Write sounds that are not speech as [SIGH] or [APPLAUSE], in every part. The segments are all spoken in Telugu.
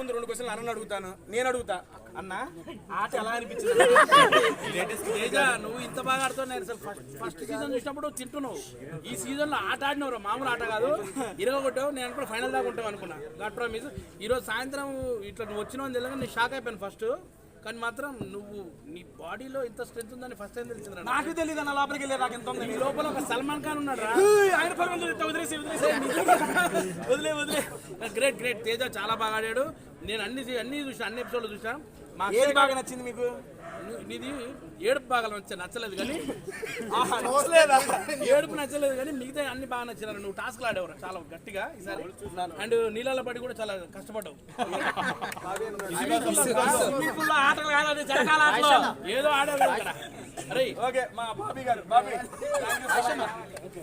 ముందు రెండు క్వశ్చన్లు అన్న అడుగుతాను. నేను అడుగుతా. అన్న? ఆట ఎలా అనిపించింది? తేజ నువ్వు ఇంత బాగా ఆడుతున్నావు నేను అసలు ఫస్ట్ సీజన్ చూసినప్పుడు తింటున్నావు. ఈ సీజన్లో ఆట ఆడినవరు మామూలు ఆట కాదు. ఇరవై కొట్టావు నేను అనుకున్నా ఫైనల్ దాకా ఉంటావు అనుకున్నా. గాడ్ ప్రామిస్ ఈ రోజు సాయంత్రం ఇట్లా నువ్వు వచ్చినావు తెలియక నేను షాక్ అయిపోయాను ఫస్ట్ కానీ మాత్రం నువ్వు నీ బాడీలో ఇంత స్ట్రెంత్ ఉందని ఫస్ట్ టైం తెలిసింది నాకు. తెలియదు అన్న లోపలికి వెళ్ళి నాకు ఎంత ఉంది? నీ లోపల ఒక సల్మాన్ ఖాన్ ఉన్నాడు రా. ఆయన వదిలేసి వదిలేసి వదిలే వదిలే. గ్రేట్ గ్రేట్ తేజ చాలా బాగా ఆడాడు. నేను అన్ని అన్ని చూసా అన్ని ఎపిసోడ్లు చూసా మా ఏది అక్షయ్ బాగా నచ్చింది మీకు? నీది ఏడుపు బాగా నచ్చ నచ్చలేదు కానీ [LAUGHS] ఏడుపు నచ్చలేదు కానీ మిగతా అన్ని బాగా నచ్చినారు. నువ్వు టాస్క్లు ఆడేవారు. చాలా గట్టిగా ఈసారి. అండ్ నీళ్ళ పడి కూడా చాలా కష్టపడ్డావు. ఆటలు కాదు జరగాల ఆటలు. ఏదో ఆడావు ఇక్కడ. అరే. ఓకే మా బాబీ గారు. బాబీ.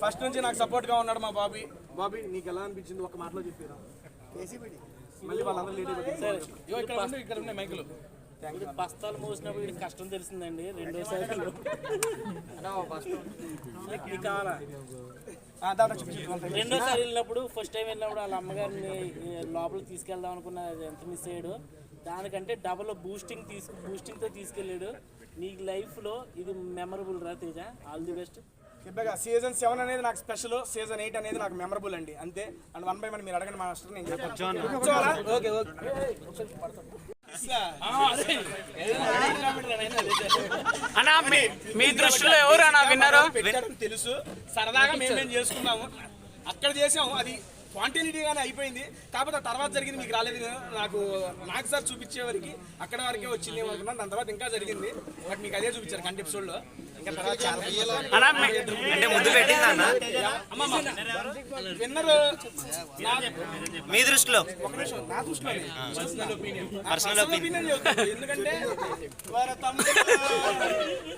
ఫస్ట్ నుంచి నాకు సపోర్ట్గా ఉన్నాడు మా బాబీ. బాబీ నీకు ఎలా అనిపించింది? ఒక మాటలో చెప్పారా. మళ్ళీ వాళ్ళందరూ లేడీ ఇగో ఇక్కడ ఉండు, ఇక్కడ ఉన్నాయి మైకులు. ఇప్పుడు బస్తాలు మోసినప్పుడు వీడికి కష్టం తెలిసిందండి రెండోసారి ఇది కావాలా? రెండోసారి వెళ్ళినప్పుడు ఫస్ట్ టైం వెళ్ళినప్పుడు వాళ్ళ అమ్మగారిని లోపలికి తీసుకెళ్దాం అనుకున్న అది ఎంత మిస్ అయ్యాడు. దానికంటే డబల్ బూస్టింగ్ తీసుకు బూస్టింగ్తో తీసుకెళ్ళాడు. నీ లైఫ్లో ఇది మెమరబుల్ రా తేజ. ఆల్ ది బెస్ట్ చెప్పగా సీజన్ సెవెన్ అనేది నాకు స్పెషల్ సీజన్ ఎయిట్ అనేది నాకు మెమరబుల్ అండి. అంతే. అండ్ వన్ బై వన్ మీరు అడగండి మాస్టర్ నేను చెప్తాను? Okay okay. అన్నా మీ- దృష్టిలో ఎవరు అన్నా విన్నారు? తెలుసు. సరదాగా మేమేం చేసుకున్నాము. అక్కడ చేసాము. అది స్పాంటేనిటీగానే అయిపోయింది. కాకపోతే ఆ తర్వాత జరిగింది మీకు రాలేదు నాకు నాకు సార్ చూపించేవారికి అక్కడ వరకే వచ్చింది అనుకున్నాను. దాని తర్వాత ఇంకా జరిగింది. బట్ మీకు అదే చూపించారు కంటి ఎపిసోడ్లో. విన్నర్ మీ దృష్టిలో? నా పర్సనల్ ఒపీనియన్ ఎందుకంటే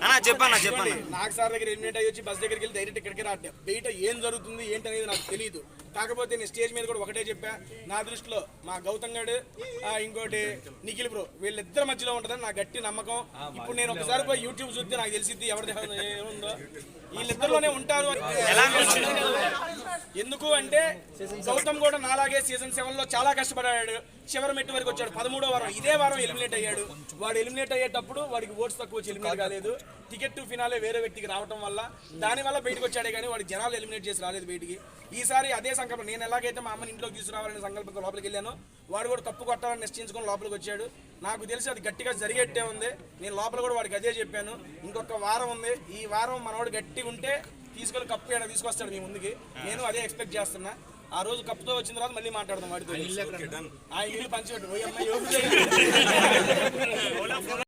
అన్నా చెప్పన్నా చెప్పన్నా. నాకు సార్ దగ్గర ఎలిమినేట్ అయ్యి వచ్చి బస్ దగ్గరికి వెళ్ళి డైరెక్ట్ ఇక్కడికి రాట్టే బయట ఏం జరుగుతుంది ఏంటి అనేది నాకు తెలియదు కాకపోతే నేను స్టేజ్ మీద కూడా ఒకటే చెప్పా. నా దృష్టిలో మా గౌతమ్ గడు ఆ, ఇంకోటి నిఖిల్ బ్రో వీళ్ళిద్దరి మధ్యలో ఉంటుందని నా గట్టి నమ్మకం. ఇప్పుడు నేను ఒకసారి పోయి యూట్యూబ్ చూస్తే నాకు తెలిసిద్ది ఎవరిది ఏముందో. వీళ్ళిద్దరిలోనే ఉంటారు. ఎందుకు అంటే గౌతమ్ కూడా నాలాగే సీజన్ సెవెన్లో చాలా కష్టపడ్డాడు చివరి మెట్టు వరకు వచ్చాడు. పదమూడో వారం ఇదే వారం ఎలిమినేట్ అయ్యాడు. వాడు ఎలిమినేట్ అయ్యేటప్పుడు వాడికి ఓట్స్ తక్కువ వచ్చి ఎలిమినేట్ కాలేదు. టికెట్ టు ఫినాలే వేరే వ్యక్తికి రావడం వల్ల దాని వల్ల బయటకు వచ్చాడే కానీ వాడి జనాలు ఎలిమినేట్ చేసి రాలేదు బయటికి. ఈసారి అదే సంకల్పం నేను ఎలాగైతే మా అమ్మని ఇంట్లోకి తీసుకురావాలనే సంకల్పంతో లోపలికి వెళ్ళాను వాడు కూడా తప్పు కొట్టాలని నిశ్చయించుకొని లోపలికి వచ్చాడు. నాకు తెలిసి అది గట్టిగా జరిగేట్టే ఉంది. నేను లోపల కూడా వాడికి అదే చెప్పాను. ఇంకొక వారం ఉంది. ఈ వారం మనవాడు గట్టిగా ఉంటే తీసుకొని కప్పు ఇక్కడ తీసుకొస్తాడు మీ ముందుకి? నేను అదే ఎక్స్పెక్ట్ చేస్తున్నా. ఆ రోజు కప్పుతో వచ్చిన తర్వాత మళ్ళీ మాట్లాడదాం వాడితో. ఆ ఇల్లు పంచిపెట్టు. [LAUGHS] [LAUGHS]